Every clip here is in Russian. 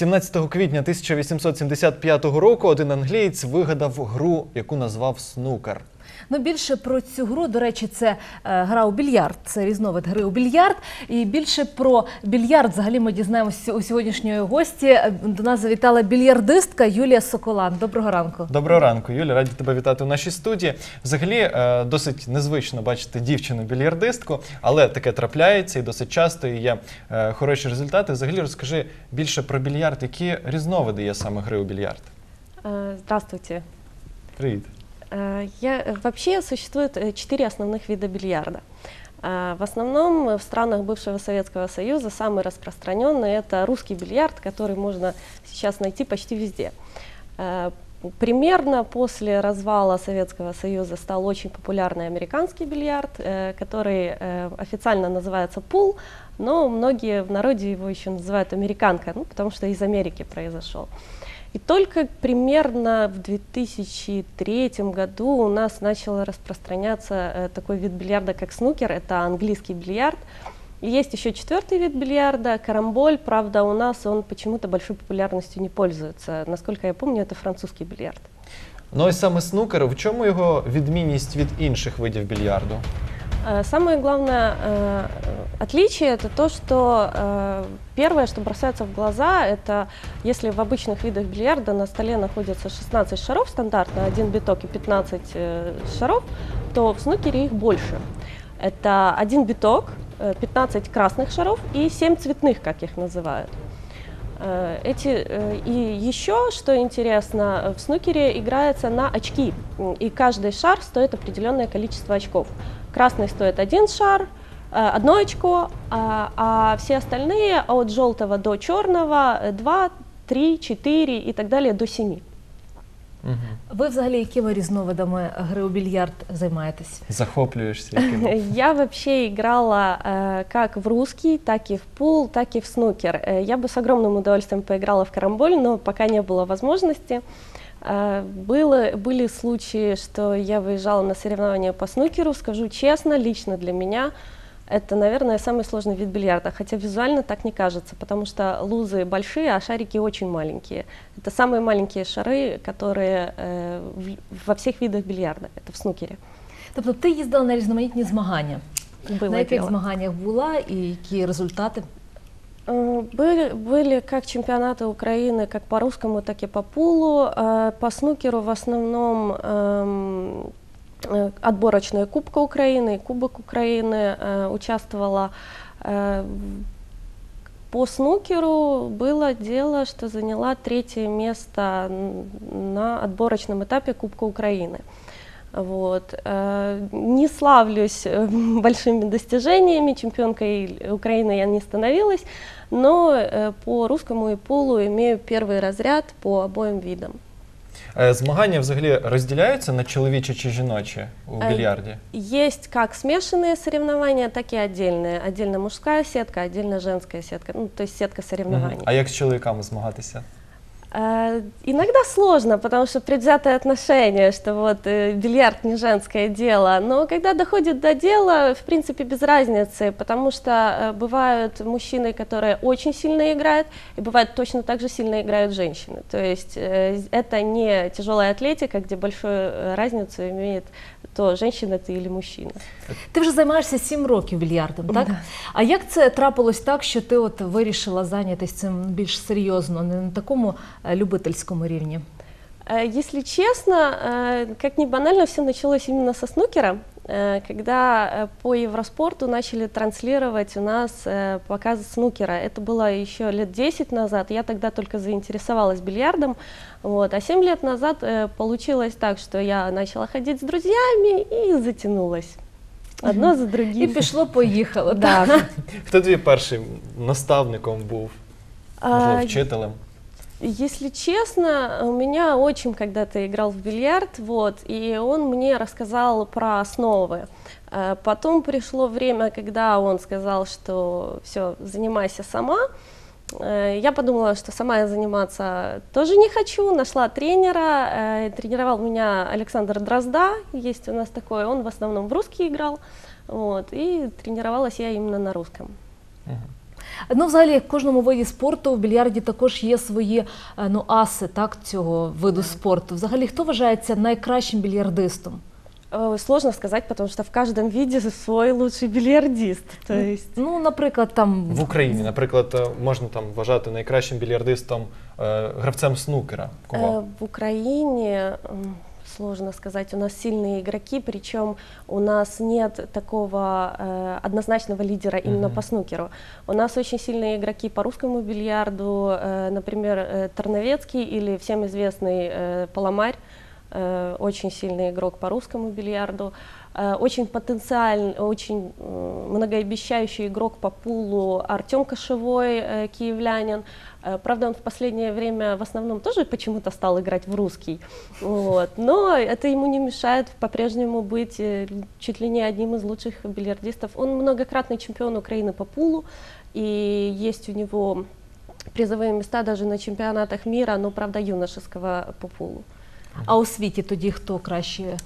17 квітня 1875 року один англієць вигадав гру, яку назвав снукер. Ну, більше про цю гру, до речі, це е, гра у більярд, це різновид гри у більярд. І більше про більярд взагалі ми дізнаємося у сьогоднішньої гості. Е, До нас завітала більярдистка Юлія Соколан. Доброго ранку. Доброго ранку, Юля. Раді тебе вітати у нашій студії. Взагалі, е, досить незвично бачити дівчину-більярдистку, але таке трапляється і досить часто і є хороші результати. Взагалі, розкажи більше про більярд, які різновиди є саме гри у більярд. Здравствуйте. Привіт. Э, Я, э, вообще существует э, четыре основных вида бильярда. В основном в странах бывшего Советского Союза самый распространенный это русский бильярд, который можно сейчас найти почти везде. Примерно после развала Советского Союза стал очень популярный американский бильярд, который официально называется пул, но многие в народе его еще называют американка, ну, потому что из Америки произошел. И только примерно в 2003 году у нас начал распространяться э, такой вид бильярда, как снукер, это английский бильярд. И есть еще четвертый вид бильярда, карамболь, правда, у нас он почему-то большой популярностью не пользуется. Насколько я помню, это французский бильярд. Ну ось саме снукер, в чому його відмінність від інших видів більярду? Э, Самое главное э, отличие это то, что э, первое, что бросается в глаза, это если в обычных видах бильярда на столе находится 16 шаров стандартно, один биток и 15 э, шаров, то в снукере их больше. Это один биток, э, 15 красных шаров и 7 цветных, как их называют. Эти, и еще, что интересно, в снукере играется на очки, и каждый шар стоит определенное количество очков. Красный стоит один шар, э, одно очко, а, а все остальные от желтого до черного э, два, три, четыре и так далее до семи. Угу. Ви взагалі якими різновидами гри у більярд займаєтесь? Захоплюєшся яким? Я вообще играла э, как в русский, так и в пул, так и в снукер. Э, я бы с огромным удовольствием поиграла в карамболь, но пока не было возможности. Э, было, были случаи, что я выезжала на соревнования по снукеру. Скажу честно, лично для меня это, наверное, самый сложный вид бильярда, хотя визуально так не кажется, потому что лузы большие, а шарики очень маленькие. Это самые маленькие шары, которые э, в- во всех видах бильярда, это в снукере. Тобто ти їздила на різноманітні змагання. Было на яких дело. змаганнях була і які результати? Э, Были, были как чемпионаты Украины, как по русскому, так и по пулу. Э, По снукеру в основном эм, э, отборочная Кубка Украины Кубок Украины участвовала. По снукеру было дело, что заняла третье место на отборочном этапе Кубка Украины. Вот. Э, Не славлюсь э, большими достижениями, чемпионкой Украины я не становилась, но э, по русскому и полу имею первый разряд по обоим видам. Е, Змагання взагалі розділяються на чоловічі чи жіночі у Е, більярді? Есть как смешанные соревнования, так и отдельные. Отдельно мужская сетка, отдельно женская сетка, ну, то есть сетка Мгм. соревнований. А як з чоловіками змагатися? Э, Иногда сложно, потому что предвзятое отношение, что вот э, бильярд не женское дело. Но когда доходит до дела, в принципе, без разницы, потому что э, бывают мужчины, которые очень сильно играют, и бывает точно так же сильно играют женщины. То есть э, з- это не тяжелая атлетика, где большую э, разницу имеет то женщина ты или мужчина. Ти вже займаєшся сім років більярдом, так? Да. А як це трапилось так, що ти от вирішила зайнятися цим більш серйозно, не на такому е, любительському рівні? Э, Если честно, э, как ни банально, все началось именно со снукера, э, когда э, по Евроспорту начали транслировать у нас э, показ снукера. Это было еще лет 10 назад, я тогда только заинтересовалась бильярдом. Вот. А 7 лет назад э, получилось так, что я начала ходить с друзьями и затянулась. Одно за І другим. пішло, поїхало. Да. Хто твій першим наставником був? Можливо, А, вчителем? Если честно, у меня отчим когда-то играл в бильярд, вот, и он мне рассказал про основы. Э, Потом пришло время, когда он сказал, что все, занимайся сама. Э, Я подумала, что сама я заниматься тоже не хочу, нашла тренера, э, тренировал меня Александр Дрозда, есть у нас такой, он в основном в русский играл, вот, и тренировалась я именно на русском. Мгм. Ну, взагалі, в кожному виді спорту в більярді також є свої е, ну, аси так, цього виду спорту. Взагалі, хто вважається найкращим більярдистом? Э, Сложно сказать, потому что в каждом виде свой лучший бильярдист. То есть Ну, наприклад, там В Україні, наприклад, е, можна там вважати найкращим більярдистом е, гравцем снукера. Кого? Э, В Украине м, сложно сказать, у нас сильные игроки, причем у нас нет такого э, однозначного лидера именно Мгм. по снукеру. У нас очень сильные игроки по русскому бильярду, э, например, э, Тарновецкий или всем известный э, Паламарь, э, очень сильный игрок по русскому бильярду. Э, Очень потенциальный, очень м, многообещающий игрок по пулу Артем Кошевой, э, киевлянин. Э, Правда, он в последнее время в основном тоже почему-то стал играть в русский. Вот. Но это ему не мешает по-прежнему быть э, чуть ли не одним из лучших бильярдистов. Он многократный чемпион Украины по пулу, и есть у него призовые места даже на чемпионатах мира, но, правда, юношеского по пулу. а у світі тоді хто краще е, гра-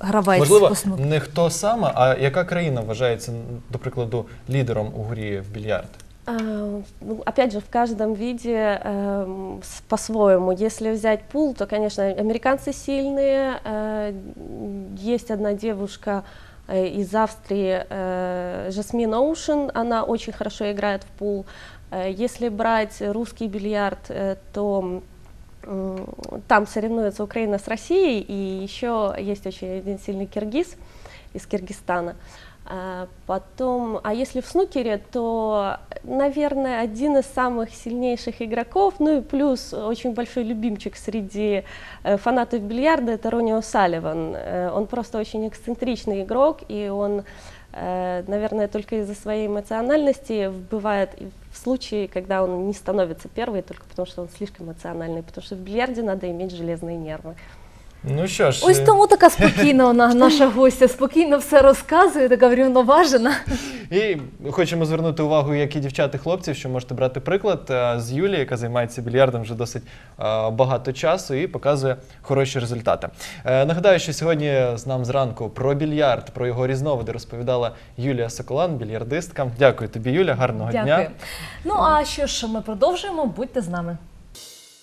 гравець Можливо, по снукеру? не хто саме, а яка країна вважається, до прикладу, лідером у грі в більярд? А, ну, опять же, в каждом виде эм, с- по-своему. Если взять пул, то, конечно, американцы сильные. Э, есть одна девушка э, из Австрии, э, Жасмин Оушен, она очень хорошо играет в пул. Э, если брать русский бильярд, э, то м, там соревнуется Украина с Россией, и еще есть очень один сильный киргиз из Киргизстана. А, Потом, а если в снукере, то, наверное, один из самых сильнейших игроков, ну и плюс очень большой любимчик среди э, фанатов бильярда, это Ронио Салливан. Э, Он просто очень эксцентричный игрок, и он, э, наверное, только из-за своей эмоциональности бывает в случае, когда он не становится первой, только потому что он слишком эмоциональный, потому что в бильярде надо иметь железные нервы. Ну що ж, Ось е, тому така спокійна вона, наша гостя, спокійно все розказує, така врівноважена. І хочемо звернути увагу, як і дівчат і хлопців, що можете брати приклад е, з Юлії, яка займається більярдом вже досить е, багато часу і показує хороші результати. Е, Нагадаю, що сьогодні з нам зранку про більярд, про його різновиди розповідала Юлія Соколан, більярдистка. Дякую тобі, Юля, гарного Дякую. дня. Ну а що ж, ми продовжуємо. Будьте з нами.